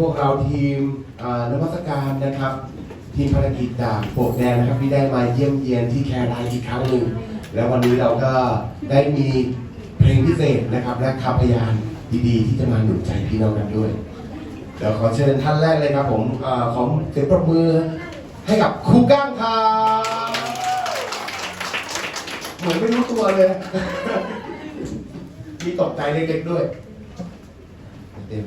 พวกเราทีมนวัตการนะครับทีมภารกิจจากปกแดงนะครับที่ได้มาเยี่ยมเยียนที่แคร์ไลน์อีกครั้งหนึ่งแล้ววันนี้เราก็ได้มีเพลงพิเศษนะครับ และคำพยานดีๆ ที่จะมาหนุนใจพี่น้องกันด้วยเดี๋ยวขอเชิญท่านแรกเลยครับผมออของเสียงปรบมือให้กับครูก้างครับเหมือนไม่รู้ตัวเลย มีตกใจเล็กๆด้วยเต็ม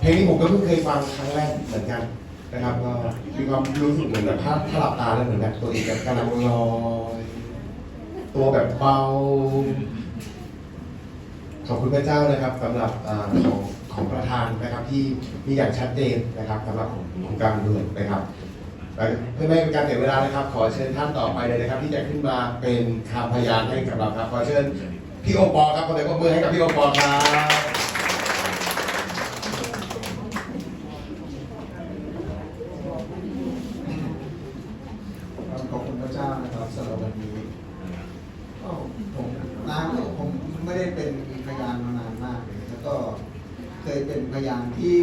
เพลงนี้ผมก็เพิ่งเคยฟังครั้งแรกเหมือนกันนะครับก็มีความรู้สึกเหมือนแบบถ้าถ้าหลับตาแล้วเหมือนแบบตัวเองกำลังลอยตัวแบบเบา ขอบคุณพระเจ้านะครับสำหรับอาของของประธานนะครับ ที่มีอย่างชัดเจนนะครับสำหรับของการเมืองนะครับเพื่อไม่ให้เป็นการเสียเวลานะครับ ขอเชิญท่านต่อไปเลยนะครับ ที่จะขึ้นมาเป็นคำพยานให้กับเราครับขอเชิญพี่โอปอลครับขอเสียงปรบมือให้กับพี่โอปอลครับ ขอบคุณพระเจ้านะครับสำหรับวันนี้ก็ผมนานแล้วผม ไม่ได้เป็นพยานมานานมากเลยแล้วก็เคยเป็นพยานที่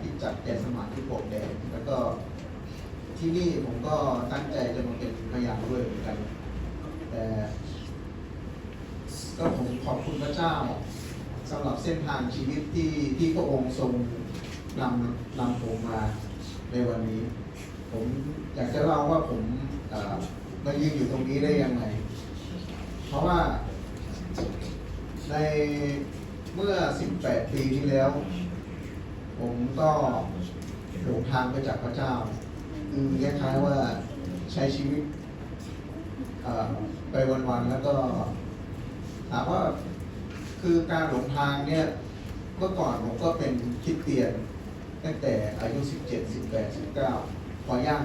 ที่จัดแกนสมานที่โปกแดงแล้วก็ที่นี่ผมก็ตั้งใจจะมาเป็นพยานด้วยเหมือนกัน แต่ก็ผมขอบคุณพระเจ้าสำหรับเส้นทางชีวิตที่ที่พระองค์ทรงนำนำผมมาในวันนี้ ผมอยากจะเล่าว่าผมเอ่อมายืนอยู่ตรงนี้ได้ยังไง เพราะว่า ในเมื่อ 18 ปีที่แล้ว ผมก็หลงทางไปจากพระเจ้าคือคล้ายๆว่าใช้ชีวิตไปวันๆแล้วก็ถามว่าคือการหลงทางเนี่ยเมื่อก่อนผมก็เป็นคิดเตียน ตั้งแต่อายุ 17 18 19 พอย่าง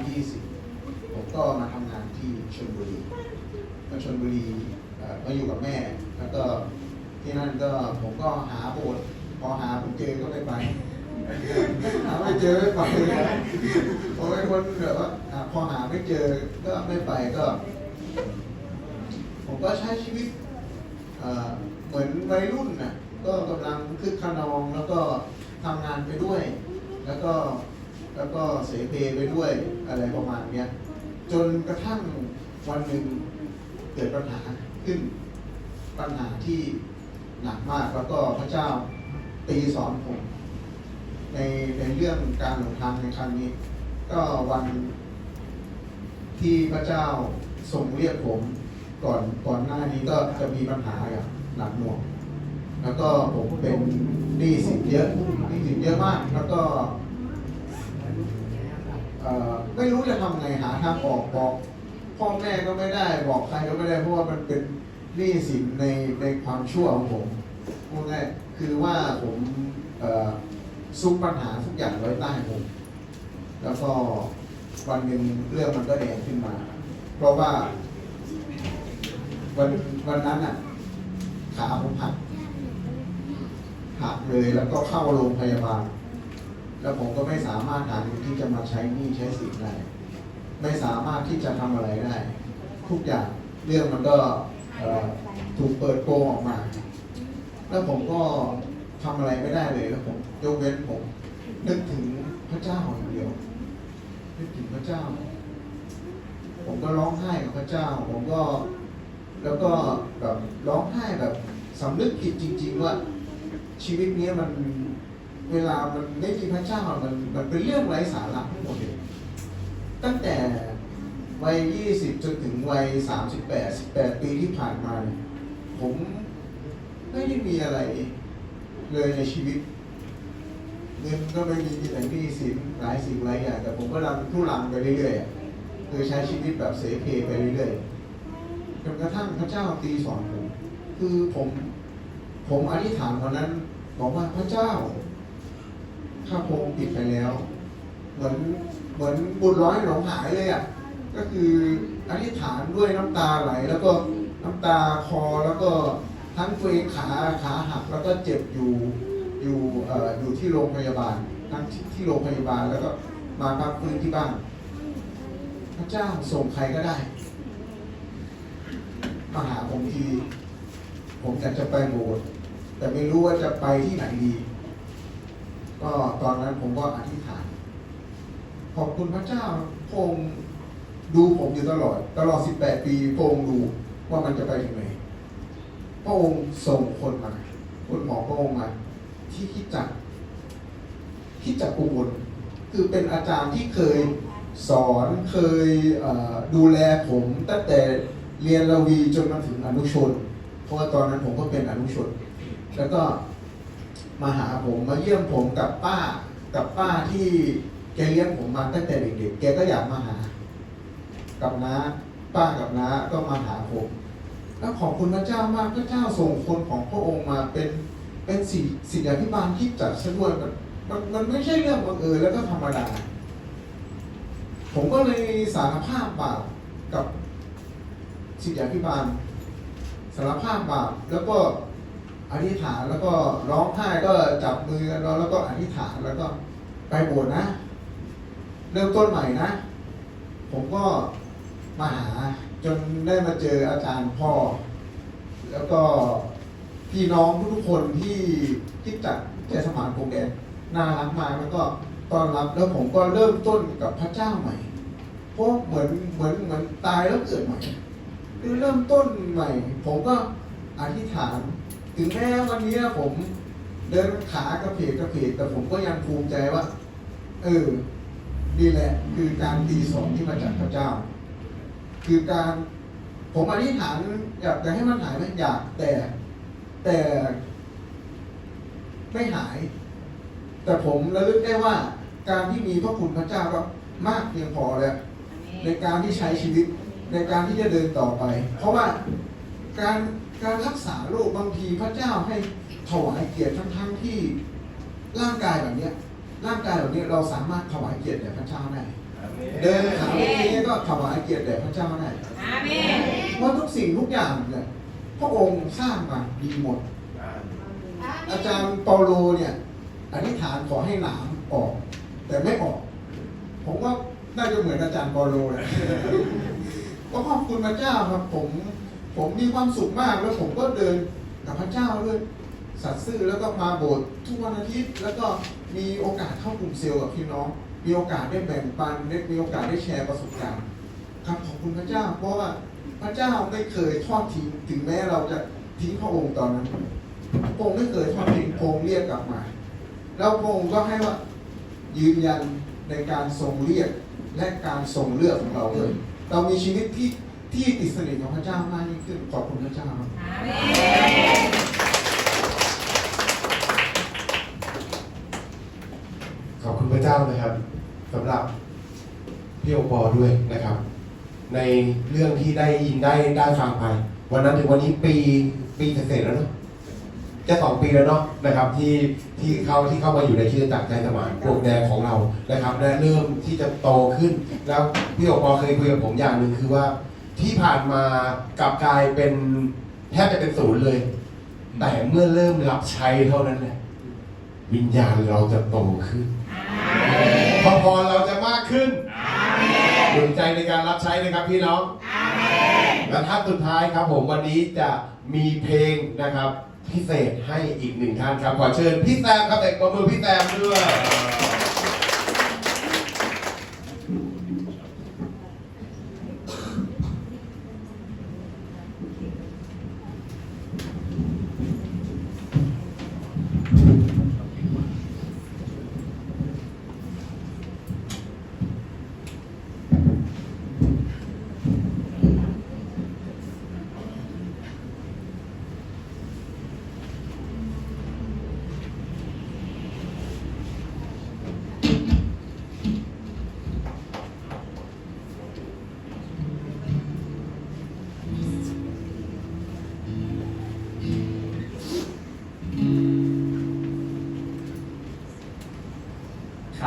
20 ผมก็มาทำงานที่ชลบุรีมาชลบุรีมาอยู่กับแม่แล้วก็ ที่นั่นก็ผมก็หาโบสถ์พอหาไม่เจอก็ไม่ไปหาไม่เจอไม่ไปผมเป็นคนแบบว่าพอหาไม่เจอก็ไม่ไปก็ ผมก็ใช้ชีวิตเอ่อเหมือนวัยรุ่นน่ะก็กำลังคึกขนองแล้วก็ทำงานไปด้วย แล้วก็แล้วก็เสเพไปด้วยอะไรประมาณเนี้ยจนกระทั่งวันหนึ่งเกิดปัญหาขึ้นปัญหาที่ หนักมากแล้วก็พระเจ้าตีสอนผม ในในเรื่องการหลงทางในครั้งนี้ ก็วันที่พระเจ้าทรงเรียกผมก่อนก่อนหน้านี้ก็จะมีปัญหาอย่างหนักหน่วงแล้วก็ผมเป็นหนี้สินเยอะหนี้สินเยอะมากแล้วก็ไม่รู้จะทำไงหาทางออกบอกพ่อแม่ก็ไม่ได้บอกใครก็ไม่ได้เพราะว่ามันเป็น หนี้สินในในความชั่วของผมพูดง่ายคือว่าผมซุกปัญหาทุกอย่างไว้ใต้ผม แล้วก็วันหนึ่งเรื่องมันก็แดงขึ้นมา เพราะว่า วันวันนั้นอะ ขาผมหักหักเลยแล้วก็เข้าโรงพยาบาล แล้วผมก็ไม่สามารถหาเงินที่จะมาใช้หนี้ใช้สินได้ ไม่สามารถที่จะทำอะไรได้ ทุกอย่างเรื่องมันก็ ถูกเปิดโปงออกมา แล้วผมก็ทำอะไรไม่ได้เลยแล้วผมยกเว้นผมนึกถึงพระเจ้าอย่างเดียวนึกถึงพระเจ้า ผมก็ร้องไห้กับพระเจ้า ผมก็แล้วก็แบบร้องไห้แบบสำนึกผิดจริง ๆ ว่า ชีวิตนี้มันเวลามันไม่มีพระเจ้ามันมันเป็นเรื่องไร้สาระทั้งหมดเลยตั้งแต่ วัย 20 จนถึงวัย 38 18 ปีที่ผ่านมาเนี่ยผมไม่ได้มีอะไรเลยในชีวิต เงินก็ไม่มีมีแต่หนี้สินหลายสิ่งหลายอย่างแต่ผมก็รังทุรังไปเรื่อยๆคือใช้ชีวิตแบบเสเพไปเรื่อยๆจนกระทั่งพระเจ้าตีสอนผมคือผมผมอธิษฐานวันนั้นบอกว่าพระเจ้าข้าพงผิดไปแล้ว เหมือนเหมือนบุญร้อยหลงหายเลยอะ ก็คืออธิษฐานด้วยน้ำตาไหล แล้วก็น้ำตาคอแล้วก็ทั้งเฟงขาขาหักแล้วก็เจ็บอยู่อยู่เอ่ออยู่ที่โรงพยาบาลทั้งที่ที่โรงพยาบาลแล้วก็มาพักฟื้นที่บ้าน พระเจ้าส่งใครก็ได้มาหาผมทีผมอยากจะไปโบสถ์แต่ไม่รู้ว่าจะไปที่ไหนดี ก็ตอนนั้นผมก็อธิษฐานขอบคุณพระเจ้าพระองค์ ดูผมอยู่ตลอด ตลอด 18 ปีพระองค์ดูว่ามันจะไปถึงไหนพระองค์ส่งคนมา คนหมอพระองค์มา ที่คิดจักคิดจักอุบลคือเป็นอาจารย์ที่เคยสอนเคยดูแลผมตั้งแต่เรียนระวีจนมาถึงอนุชน เพราะว่าตอนนั้นผมก็เป็นอนุชน แล้วก็มาหาผมมาเยี่ยมผมกับป้า กับป้าที่แกเลี้ยงผมมาตั้งแต่เด็กๆแกก็อยากมาหา กับน้าป้ากับน้าก็มาหาผมแล้วขอบคุณพระเจ้ามากพระเจ้าส่งคนของพระองค์มาเป็นเป็นสิ่งสิ่งอภิบาลที่จัดสะดวยมันมันมันไม่ใช่เรื่องบังเอิญแล้วก็ธรรมดา ผมก็เลยสารภาพบาปกับสิ่งอภิบาลสารภาพบาปแล้วก็อธิษฐานแล้วก็ร้องไห้ก็จับมือกันแล้วก็อธิษฐานแล้วก็ไปโบสถ์นะ เริ่มต้นใหม่นะ ผมก็ มาหา จนได้มาเจออาจารย์พ่อ แล้วก็พี่น้องทุกๆคนที่ที่จัดแกสมานโปรแกรมน่ารักมากแล้วก็ต้อนรับแล้วผมก็เริ่มต้นกับพระเจ้าใหม่ เพราะเหมือนเหมือนเหมือนตายแล้วเกิดใหม่คือเริ่มต้นใหม่ ผมก็อธิษฐาน ถึงแม้วันนี้ผมเดินขากระเพกกระเพกแต่ผมก็ยังภูมิใจว่า เออ นี่แหละคือการตีสอนที่มาจากพระเจ้า คือการผมอธิษฐานอยากจะให้มันหายไหมอยากแต่ แต่ไม่หาย แต่ผมระลึกได้ว่า การที่มีพระคุณพระเจ้าก็มากเพียงพอแล้วในการที่ใช้ชีวิตในการที่จะเดินต่อไป เพราะว่าการการรักษาโรคบางทีพระเจ้าให้ถวายเกียรติทั้งๆที่ร่างกายแบบเนี้ยร่างกายแบบนี้เราสามารถถวายเกียรติแด่พระเจ้าได้ เดินขาเมื่อกี้ก็ถวายเกียรติแด่พระเจ้าได้อาเมนเพราะทุกสิ่งทุกอย่างเนี่ยพระองค์สร้างมาดีหมด อาจารย์เปาโลเนี่ยอธิษฐานขอให้หนามออก แต่ไม่ออก ผมว่าน่าจะเหมือนอาจารย์เปาโลเลยก็ขอบคุณพระเจ้าครับผมผมมีความสุขมากแล้วผมก็เดินกับพระเจ้าด้วยสัตย์ซื่อแล้วก็มาโบสถ์ทุกวันอาทิตย์ แล้วก็มีโอกาสเข้ากลุ่มเซลล์กับพี่น้อง มีโอกาสได้แบ่งปันได้มีโอกาสได้แชร์ประสบการณ์ครับขอบคุณพระเจ้า เพราะว่าพระเจ้าไม่เคยทอดทิ้งถึงแม้เราจะทิ้งพระองค์ตอนนั้นพระองค์ไม่เคยทอดทิ้งพระองค์เรียกกลับมา แล้วพระองค์ก็ให้ว่ายืนยันในการทรงเรียกและการทรงเลือกของเราเลย เรามีชีวิตที่ที่ติดสนิทกับพระเจ้ามากยิ่งขึ้นขอบคุณพระเจ้าครับ อาเมน ขอบคุณพระเจ้านะครับสำหรับพี่โอปอด้วยนะครับ ในเรื่องที่ได้ยินได้ได้ฟังไป วันนั้นถึงวันนี้ปีปีเศษๆแล้วเนาะจะสองปีแล้วเนาะนะครับที่ที่เขาที่เข้ามาอยู่ในคริสตจักรใจสมานปลวกแดงของเรานะครับและเริ่มที่จะโตขึ้น แล้วพี่โอปอเคยคุยกับผมอย่างหนึ่งคือว่าที่ผ่านมากลับกลายเป็นแทบจะเป็นศูนย์เลย แต่เมื่อเริ่มรับใช้เท่านั้นแหละวิญญาณเราจะโตขึ้น พอพรเราจะมากขึ้นสนใจในการรับใช้นะครับพี่น้องและท่านสุดท้ายครับผมวันนี้จะมีเพลงนะครับ พิเศษให้อีกหนึ่งท่านครับขอเชิญพี่แซมครับเด็กประมือพี่แซมด้วย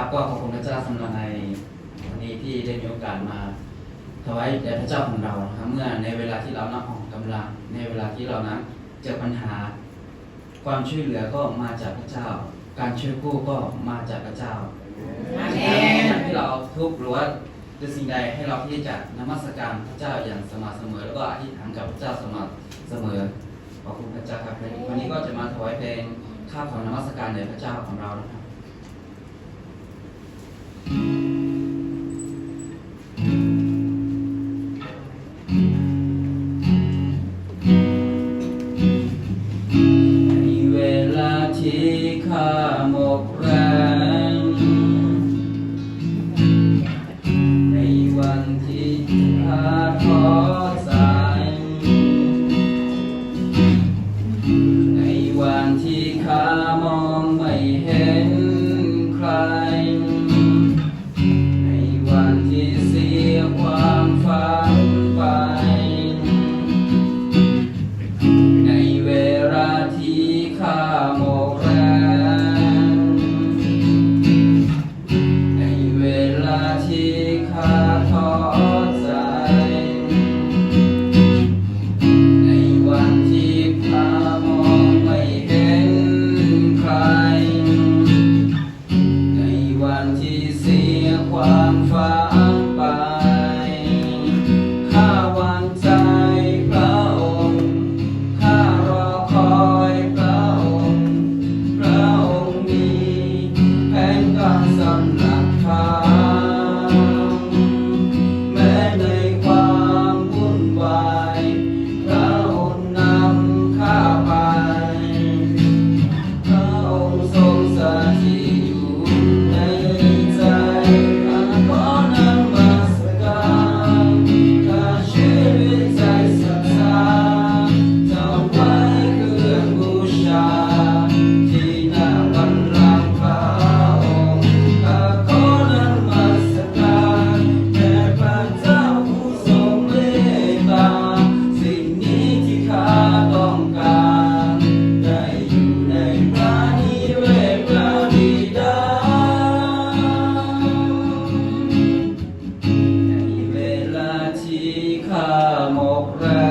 ครับก็ขอบคุณพระเจ้าสำหรับในวันนี้ที่ได้มีโอกาสมาถวายแด่พระเจ้าของเรานะครับเมื่อในเวลาที่เรานับอ่อนกำลัง ในเวลาที่เรานั้นเจอปัญหา ความช่วยเหลือก็มาจากพระเจ้า การช่วยกู้ก็มาจากพระเจ้าอาเมอนย่างที่เราทุกข์หรือว่าหรือสิ่งใดให้เราที่จะนมัสการพระเจ้าอย่างสม่ำเสมอ แล้วก็อธิษฐานกับพระเจ้าสม่ำเสมอขอบคุณพระเจ้าครับวันนี้ก็จะมาถวายเพลงข้าของนมัสการแด่พระเจ้าของเรานะครับ Thank mo คา ขาหมกรา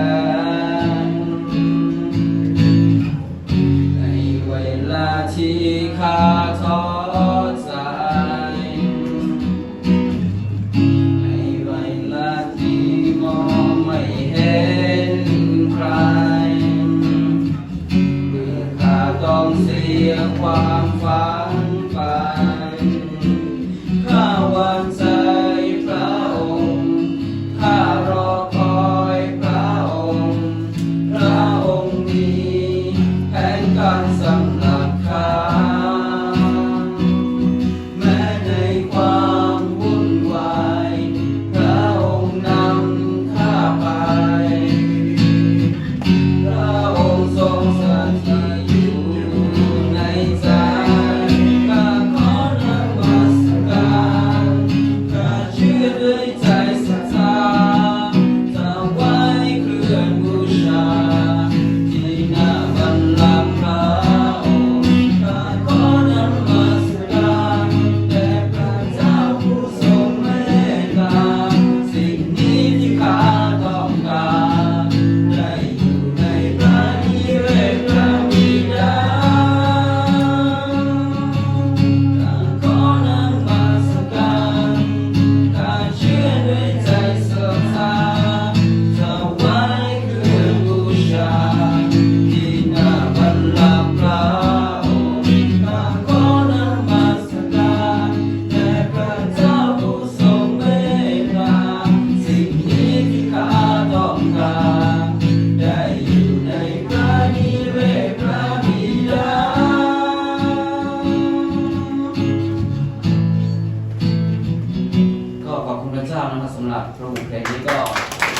ระเจ้านะครับสำหรับพระองค์เพลงนี้ก็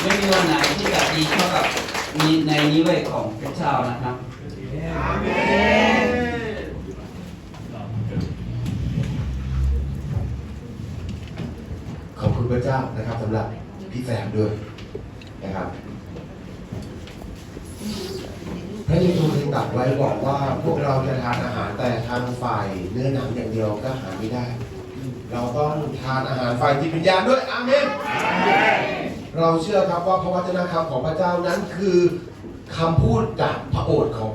ไม่มีวันไหนที่จะดีเท่ากับในนิเวศของพระเจ้านะครับขอบคุณพระเจ้านะครับสำหรับพี่แซมด้วยนะครับ พระเยซูจึงตัสไว้บอกว่าพวกเราจะทานอาหารแต่ทางฝ่ายเนื้อหนังอย่างเดียวก็หาไม่ได้ เราต้องทานอาหารฝ่ายจิตวิญญาณด้วยอาเมนเราเชื่อครับว่าพระวจนะคำของพระเจ้านั้นคือคำพูดจากพระโอษฐ์ของ